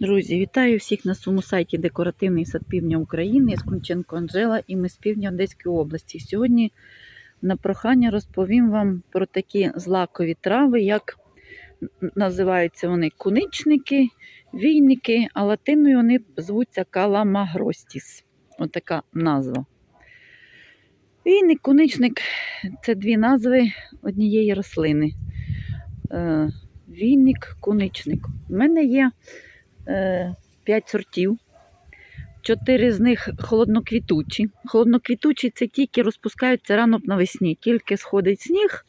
Друзі, вітаю всіх на своєму сайті Декоративний сад півдня України. Я Скунченко Анжела і ми з півдня Одеської області. Сьогодні на прохання розповім вам про такі злакові трави, як називаються вони куничники, війники, а латиною вони звуться каламагростіс. Отака назва. Війник, куничник це дві назви однієї рослини. Е, Війник, куничник. У мене є 5 сортів. Чотири з них холодноквітучі. Холодноквітучі це тільки розпускаються рано навесні. Тільки сходить сніг,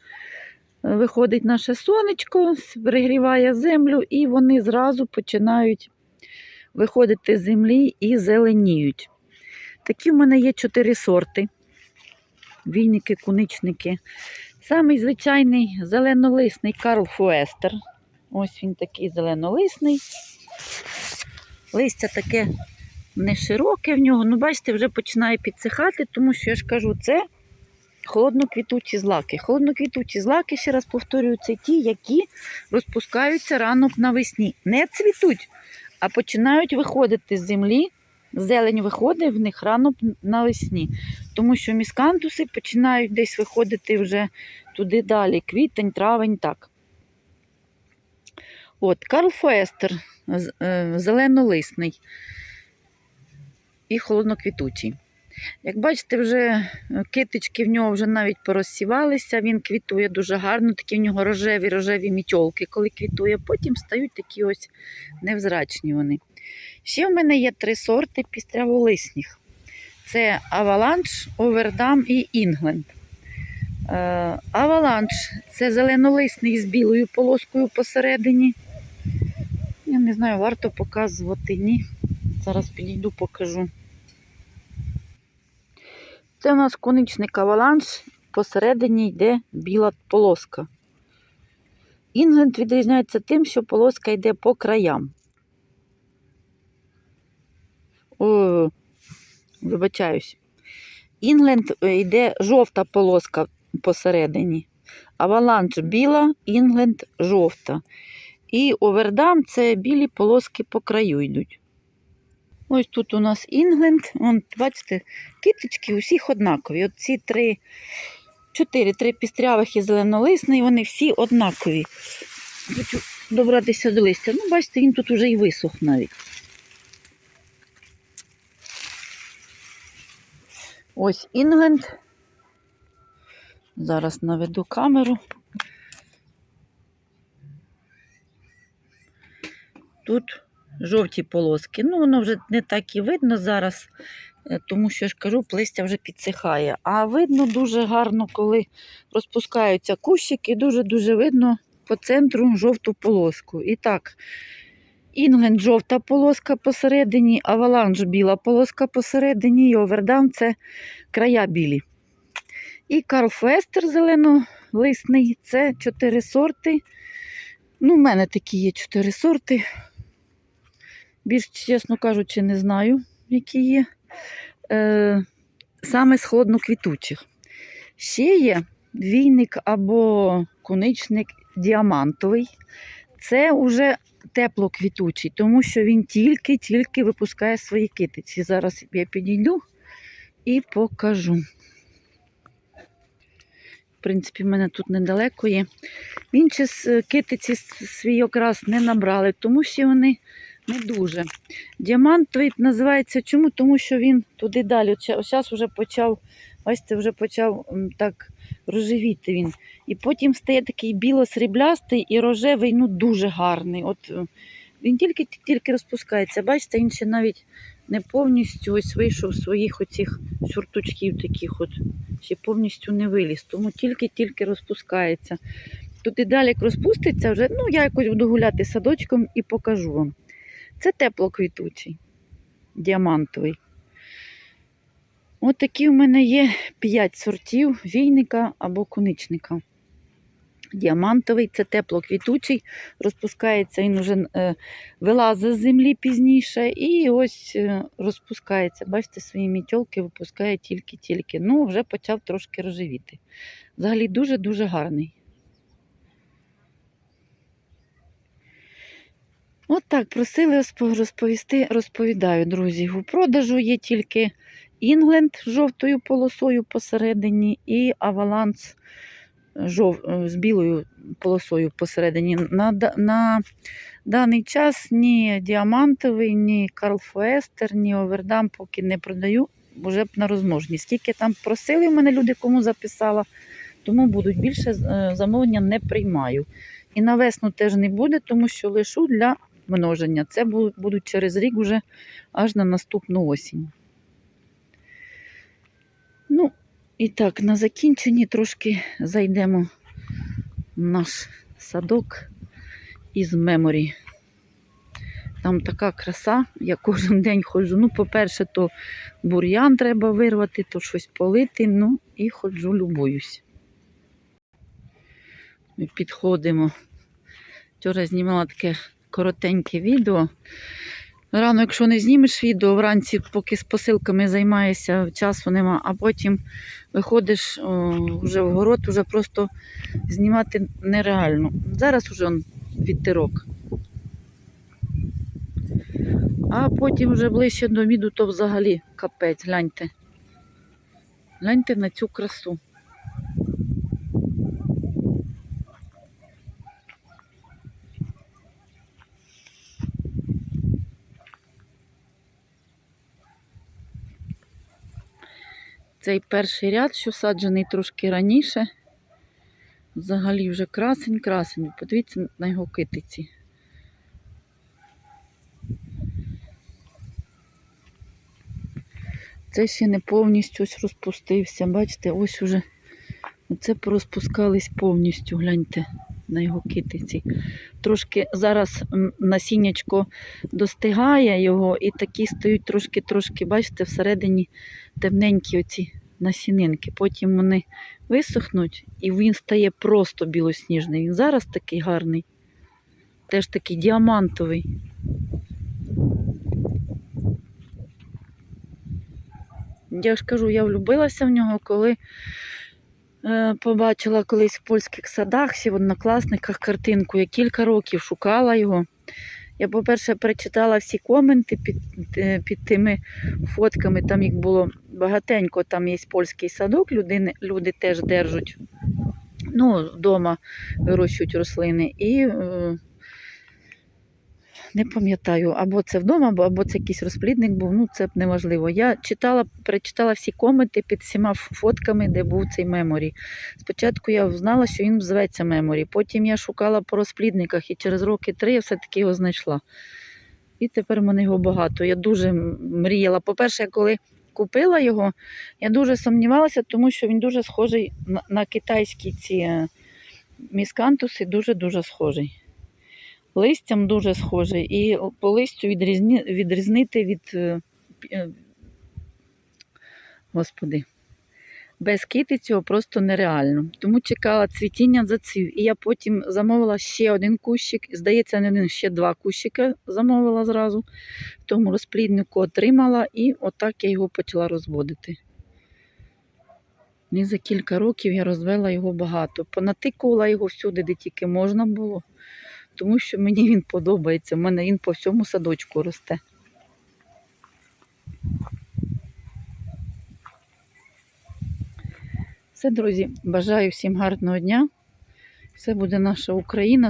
е, виходить наше сонечко, перегріває землю, і вони зразу починають виходити з землі і зеленіють. Такі в мене є чотири сорти. Війники, куничники. Самий звичайний зеленолисний Карл Фуестер. Ось він такий зеленолисний. Листя таке не широке в нього. Ну, бачите, вже починає підсихати, тому що я ж кажу, це холодноквітучі злаки. Холодноквітучі злаки, ще раз повторюю, це ті, які розпускаються рано навесні. Не цвітуть, а починають виходити з землі. Зелень виходить в них рано навесні, тому що міскантуси починають десь виходити вже туди далі. Квітень, травень, так. От, Карл Фестер, зеленолисний і холодноквітучий. Як бачите, вже е, китички в нього вже навіть порозсівалися, він квітує дуже гарно, такі в нього рожеві рожеві мітьолки, коли квітує, потім стають такі ось невзрачні вони. Ще в мене є три сорти пістряволисних. Це Аваланш, Овердам і Інгленд. Е, Аваланш це зеленолисний з білою полоскою посередині. Я не знаю, варто показувати, ні. Зараз підійду, покажу. Це у нас коничник аваланш, посередині йде біла полоска. Інгленд відрізняється тим, що полоска йде по краям. О, вибачаюсь. Інгленд е, йде жовта полоска посередині. Аваланш біла, інгленд жовта. І овердам це білі полоски по краю йдуть. Ось тут у нас Інгленд. Вон, бачите, киточки усіх однакові. От ці три, чотири, три пістрявих і зеленолисний, вони всі однакові. Хочу добратися до листя. Ну, бачите, він тут уже і висох навіть. Ось Інгленд. Зараз наведу камеру. Тут жовті полоски. Ну, воно вже не так і видно зараз, е, тому що я ж кажу, листя вже підсихає. А видно дуже гарно, коли розпускаються кущики, дуже-дуже видно по центру жовту полоску. І так, Інгленд жовта полоска посередині, аваланж біла полоска посередині, і овердам це края білі. І Карл Фестер зеленолисний це чотири сорти. Ну, в мене такі є чотири сорти. Більш, чесно кажучи, не знаю, які є. Е, Саме з холодноквітучих. Ще є війник або куничник діамантовий. Це вже теплоквітучий, тому що він тільки-тільки випускає свої китиці. Зараз я підійду і покажу. В принципі, в мене тут недалеко є. Він ще китиці свій окрас не набрали, тому що вони не дуже. Діамантовий називається чому? Тому що він туди далі. Зараз вже почав, бачите, вже почав так рожевіти він. І потім стає такий біло-сріблястий і рожевий, ну дуже гарний. От е, Він тільки тільки розпускається. Бачите, він ще навіть не повністю ось вийшов своїх оцих сюртучків таких от. Ще повністю не виліз, тому тільки-тільки розпускається. Туди далі як розпуститься, вже ну, я якось буду гуляти садочком і покажу вам. Це теплоквітучий, діамантовий. От такі в мене є 5 сортів війника або куничника. Діамантовий це теплоквітучий, розпускається, він вже е, вилазить з землі пізніше і ось е, розпускається. Бачите, свої мітьолки випускає тільки-тільки. Ну, вже почав трошки рожевіти. Взагалі дуже-дуже гарний. От так, просили розповісти, розповідаю, друзі. У продажу є тільки Інгленд з жовтою полосою посередині і Аваланс жов... е, з білою полосою посередині. На, на даний час ні діамантовий, ні Карл Фуестер, ні Овердам поки не продаю, вже б на розмножені. Скільки там просили в мене люди, кому записала, тому будуть більше е, замовлення не приймаю. І на весну теж не буде, тому що лишу для множення. Це будуть через рік уже аж на наступну осінь. Ну, і так, на закінченні трошки зайдемо в наш садок із меморі. Там така краса, я кожен день ходжу. Ну, по-перше, то бур'ян треба вирвати, то щось полити, ну і ходжу, любуюсь. Ми підходимо. Вчора знімала таке коротеньке відео. Рано, якщо не знімеш відео, вранці, поки з посилками займаєшся, часу нема, а потім виходиш вже в город, вже просто знімати нереально. Зараз он, вітерок. А потім вже ближче до обіду, то взагалі капець, гляньте. Гляньте на цю красу. Цей перший ряд, що саджений трошки раніше. Взагалі вже красень-красень. Подивіться на його китиці. Це ще не повністю ось розпустився. Бачите, ось уже оце порозпускались повністю, гляньте на його китиці. Трошки зараз насіннячко достигає його, і такі стають трошки-трошки, бачите, всередині темненькі оці насінинки. Потім вони висохнуть і він стає просто білосніжний. Він зараз такий гарний, теж такий діамантовий. Я ж кажу, я влюбилася в нього, коли побачила колись в польських садах, в однокласниках картинку. Я кілька років шукала його. Я, по-перше, перечитала всі коменти під, е, під тими фотками. Там їх було багатенько. Там є польський садок, люди, люди теж держать. Ну, вдома вирощують рослини. І е, не пам'ятаю, або це вдома, або, це якийсь розплідник був, ну це б неважливо. Я читала, перечитала всі коменти під всіма фотками, де був цей меморі. Спочатку я знала, що він зветься меморі. Потім я шукала по розплідниках і через роки три я все-таки його знайшла. І тепер в мене його багато. Я дуже мріяла. По-перше, коли купила його, я дуже сумнівалася, тому що він дуже схожий на, на китайські ці е, міскантуси, дуже-дуже схожий. Листям дуже схожий, і по листю відрізні, відрізнити від. е, е, Господи, без кити цього просто нереально. Тому чекала цвітіння зацвів. І я потім замовила ще один кущик. Здається, не один, ще два кущика замовила зразу. Тому розпліднику отримала, і отак я його почала розводити. І за кілька років я розвела його багато. Понатикувала його всюди, де тільки можна було тому що мені він подобається. У мене він по всьому садочку росте. Все, друзі, бажаю всім гарного дня. Все буде наша Україна.